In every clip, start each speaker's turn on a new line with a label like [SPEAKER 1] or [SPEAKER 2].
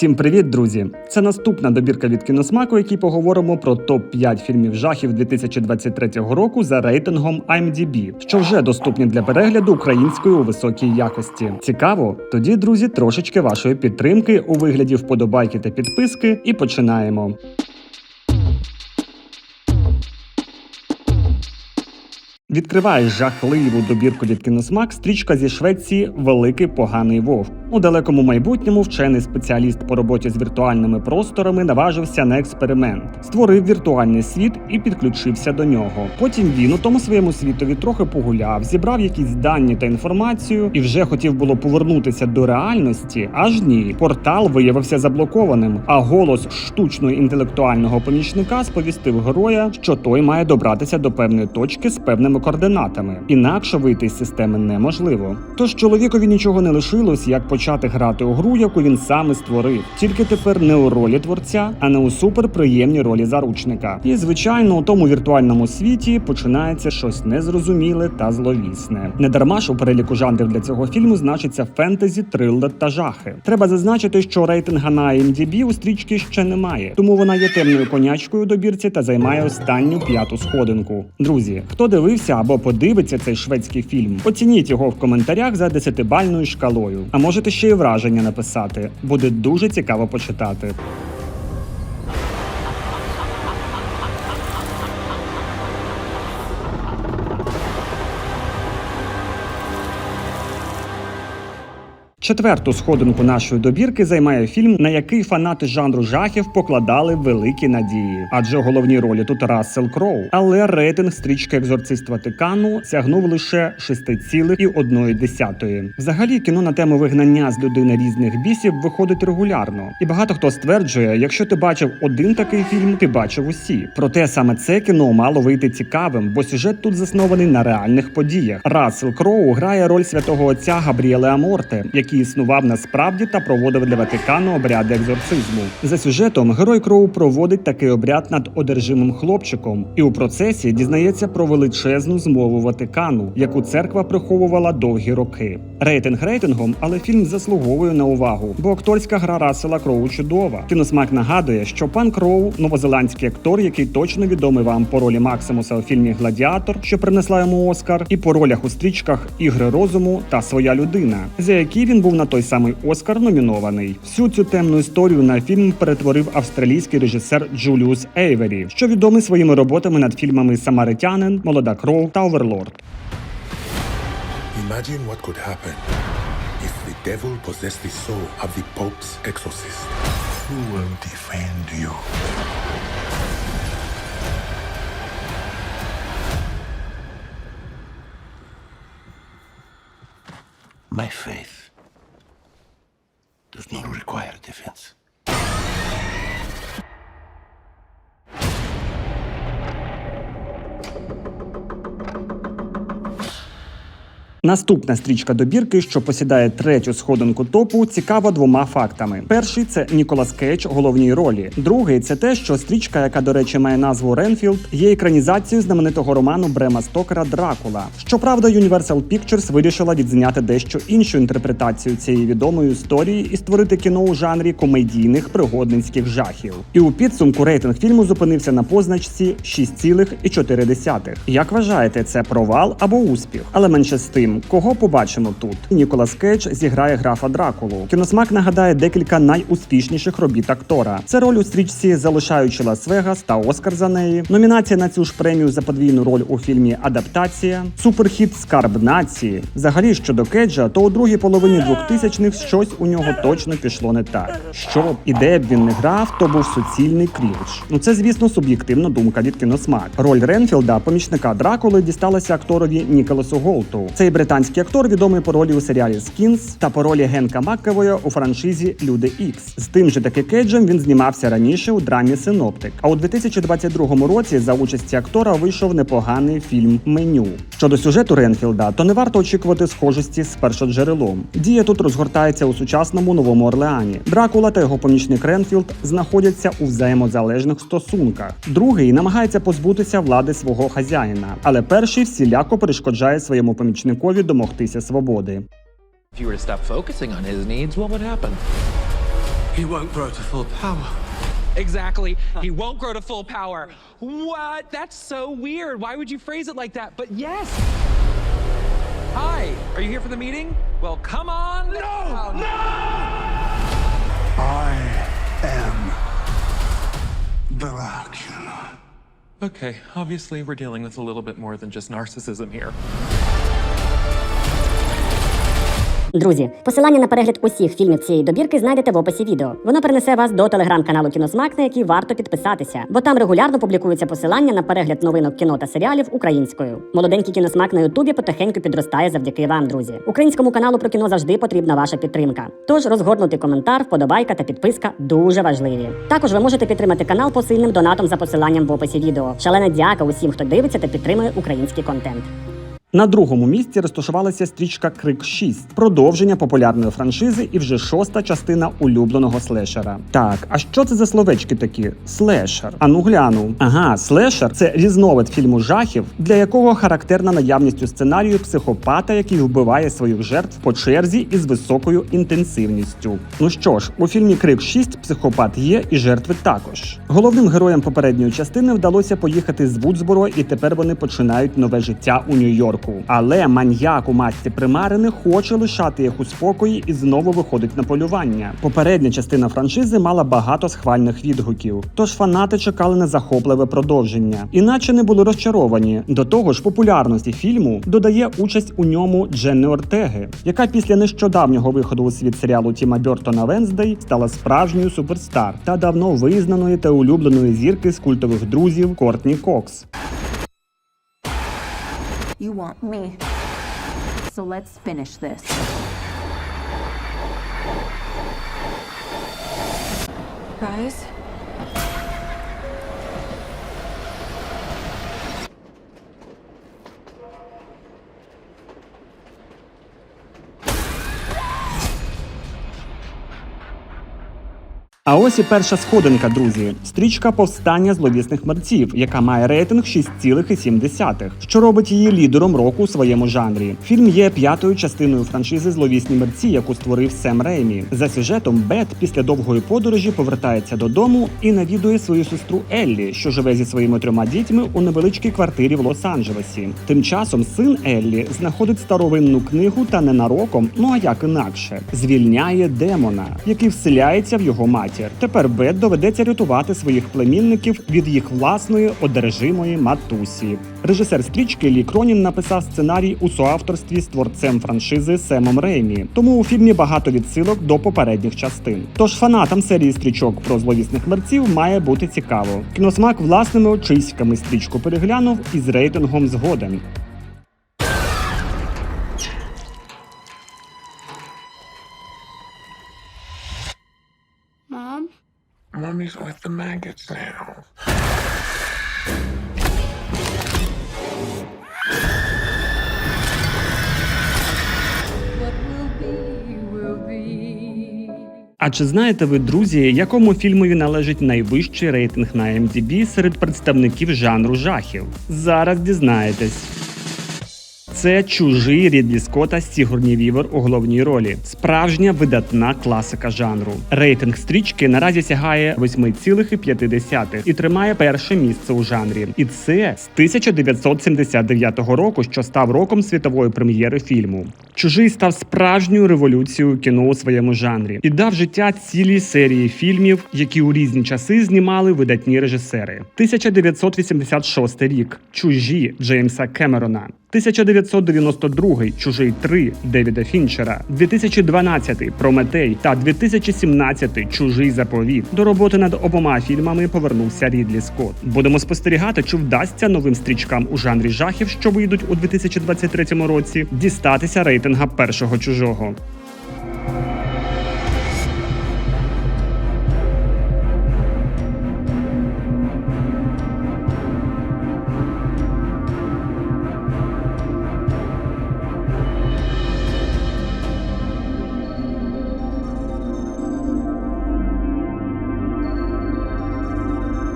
[SPEAKER 1] Всім привіт, друзі! Це наступна добірка від кіносмаку, якій поговоримо про топ 5 фільмів жахів 2023 року за рейтингом IMDb, що вже доступні для перегляду українською у високій якості. Цікаво? Тоді, друзі, трошечки вашої підтримки у вигляді вподобайки та підписки, і починаємо. Відкриває жахливу добірку від кіносмак стрічка зі Швеції Великий поганий вовк. У далекому майбутньому вчений спеціаліст по роботі з віртуальними просторами наважився на експеримент, створив віртуальний світ і підключився до нього. Потім він у тому своєму світові трохи погуляв, зібрав якісь дані та інформацію і вже хотів було повернутися до реальності. Аж ні, портал виявився заблокованим. А голос штучного інтелектуального помічника сповістив героя, що той має добратися до певної точки з певними координатами. Інакше вийти з системи неможливо. Тож чоловікові нічого не лишилось, як почати грати у гру, яку він сам і створив. Тільки тепер не у ролі творця, а не у суперприємній ролі заручника. І звичайно, у тому віртуальному світі починається щось незрозуміле та зловісне. Не дарма ж у переліку жанрів для цього фільму значиться фентезі, трилер та жахи. Треба зазначити, що рейтинга на IMDb у стрічки ще немає, тому вона є темною конячкою у добірці та займає останню п'яту сходинку. Друзі, хто дивився або подивиться цей шведський фільм, оцініть його в коментарях за десятибальною шкалою. А можете ще й враження написати. Буде дуже цікаво почитати. Четверту сходинку нашої добірки займає фільм, на який фанати жанру жахів покладали великі надії, адже головні ролі тут Рассел Кроу. Але рейтинг стрічки Екзорцист Ватикану сягнув лише 6,1. Взагалі, кіно на тему вигнання з людини різних бісів виходить регулярно, і багато хто стверджує, якщо ти бачив один такий фільм, ти бачив усі. Проте саме це кіно мало вийти цікавим, бо сюжет тут заснований на реальних подіях. Рассел Кроу грає роль святого отця Габріеле Аморте, який існував насправді та проводив для Ватикану обряди екзорцизму. За сюжетом герой Кроу проводить такий обряд над одержимим хлопчиком, і у процесі дізнається про величезну змову Ватикану, яку церква приховувала довгі роки. Рейтинг рейтингом, але фільм заслуговує на увагу, бо акторська гра Рассела Кроу чудова. Кіносмак нагадує, що пан Кроу новозеландський актор, який точно відомий вам по ролі Максимуса у фільмі Гладіатор, що принесла йому Оскар, і по ролях у стрічках Ігри розуму та Своя людина, за які він був на той самий Оскар номінований. Всю цю темну історію на фільм перетворив австралійський режисер Джуліус Ейвері, що відомий своїми роботами над фільмами Самаритянин, Молода кров та Оверлорд.
[SPEAKER 2] Imagine what could happen if the devil possessed the soul of the Pope's exorcist. Who will defend you? My faith not require defense.
[SPEAKER 1] Наступна стрічка добірки, що посідає третю сходинку топу, цікава двома фактами: перший це Ніколас Кейдж у головній ролі. Другий це те, що стрічка, яка, до речі, має назву Ренфілд, є екранізацією знаменитого роману Брема Стокера Дракула. Щоправда, Universal Pictures вирішила відзняти дещо іншу інтерпретацію цієї відомої історії і створити кіно у жанрі комедійних пригодницьких жахів. І у підсумку рейтинг фільму зупинився на позначці 6,4. Як вважаєте, це провал або успіх? Але менше з тим, кого побачимо тут? Ніколас Кейдж зіграє графа Дракулу. Кіносмак нагадає декілька найуспішніших робіт актора. Це роль у стрічці Залишаючи Лас-Вегас та Оскар за неї. Номінація на цю ж премію за подвійну роль у фільмі Адаптація, суперхіт Скарб нації. Взагалі щодо Кейджа, то у другій половині 2000-х щось у нього точно пішло не так. Що б і де б він не грав, то був суцільний крінж. Ну це, звісно, суб'єктивна думка від кіносмак. Роль Ренфілда, помічника Дракули, дісталася акторові Ніколасу Голту. Цей британський актор відомий по ролі у серіалі Скінс та по ролі Генка Маккевоя у франшизі Люди Ікс. З тим же таки Кейджем він знімався раніше у драмі Синоптик. А у 2022 році за участі актора вийшов непоганий фільм Меню. Щодо сюжету Ренфілда, то не варто очікувати схожості з першоджерелом. Дія тут розгортається у сучасному новому Орлеані. Дракула та його помічник Ренфілд знаходяться у взаємозалежних стосунках. Другий намагається позбутися влади свого хазяїна, але перший всіляко перешкоджає своєму помічникові домогтися свободи.
[SPEAKER 3] If you were to stop focusing on his needs, what would happen? He won't grow to full power.
[SPEAKER 4] Exactly. He won't grow to full power. What? That's so weird. Why would you phrase it like that? But yes. Hi. Are you here for the meeting? Well, come on. No! No!
[SPEAKER 2] I am Dracula.
[SPEAKER 3] Okay, obviously we're dealing with a little bit more than just narcissism here.
[SPEAKER 5] Друзі, посилання на перегляд усіх фільмів цієї добірки знайдете в описі відео. Воно перенесе вас до телеграм-каналу Кіносмак, на який варто підписатися, бо там регулярно публікуються посилання на перегляд новинок кіно та серіалів українською. Молоденький кіносмак на Ютубі потихеньку підростає завдяки вам, друзі. Українському каналу про кіно завжди потрібна ваша підтримка. Тож розгорнутий коментар, вподобайка та підписка дуже важливі. Також ви можете підтримати канал посильним донатом за посиланням в описі відео. Шалена дяка усім, хто дивиться та підтримує український контент.
[SPEAKER 1] На другому місці розташувалася стрічка Крик 6, продовження популярної франшизи і вже шоста частина улюбленого слешера. Так, а що це за словечки такі? Слешер. Ану гляну. Ага, слешер це різновид фільму жахів, для якого характерна наявність у сценарію психопата, який вбиває своїх жертв по черзі із високою інтенсивністю. Ну що ж, у фільмі Крик 6 психопат є і жертви також. Головним героям попередньої частини вдалося поїхати з Вудсборо, і тепер вони починають нове життя у Нью-Йорку. Але маньяк у масці примари не хоче лишати їх у спокої і знову виходить на полювання. Попередня частина франшизи мала багато схвальних відгуків, тож фанати чекали на захопливе продовження, іначе не були розчаровані. До того ж, популярності фільму додає участь у ньому Дженни Ортеги, яка після нещодавнього виходу у світ серіалу Тіма Бьортона Венздей стала справжньою суперстар та давно визнаної та улюбленої зірки з культових друзів Кортні Кокс.
[SPEAKER 6] You want me. So let's finish this. Guys?
[SPEAKER 1] Ось і перша сходинка, друзі. Стрічка повстання зловісних мерців, яка має рейтинг 6,7, що робить її лідером року у своєму жанрі. Фільм є п'ятою частиною франшизи Зловісні мерці, яку створив Сем Реймі. За сюжетом Бет після довгої подорожі повертається додому і навідує свою сестру Еллі, що живе зі своїми трьома дітьми у невеличкій квартирі в Лос-Анджелесі. Тим часом син Еллі знаходить старовинну книгу та ненароком, ну а як інакше, звільняє демона, який вселяється в його матір. Тепер Бет доведеться рятувати своїх племінників від їх власної одержимої матусі. Режисер стрічки Лі Кронін написав сценарій у соавторстві з творцем франшизи Семом Реймі. Тому у фільмі багато відсилок до попередніх частин. Тож фанатам серії стрічок про зловісних мерців має бути цікаво. Кіносмак власними очиськами стрічку переглянув і з рейтингом згоден.
[SPEAKER 2] Mommy's with the maggots now.
[SPEAKER 1] А чи знаєте ви, друзі, якому фільмові належить найвищий рейтинг на MDB серед представників жанру жахів? Зараз дізнаєтесь. Це чужий Рідлі Скотта Сігурні Вівер у головній ролі. Справжня видатна класика жанру. Рейтинг стрічки наразі сягає 8,5 і тримає перше місце у жанрі. І це з 1979 року, що став роком світової прем'єри фільму. Чужий став справжньою революцією кіно у своєму жанрі і дав життя цілій серії фільмів, які у різні часи знімали видатні режисери. 1986 рік Чужі Джеймса Кемерона. 1992 Чужий 3 Девіда Фінчера, 2012 Прометей та 2017 Чужий заповіт. До роботи над обома фільмами повернувся Рідлі Скотт. Будемо спостерігати, чи вдасться новим стрічкам у жанрі жахів, що вийдуть у 2023 році, дістатися рейтинга першого чужого.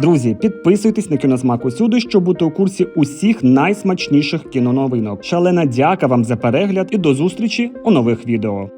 [SPEAKER 1] Друзі, підписуйтесь на кіносмак усюди, щоб бути у курсі усіх найсмачніших кіноновинок. Шалена дяка вам за перегляд і до зустрічі у нових відео.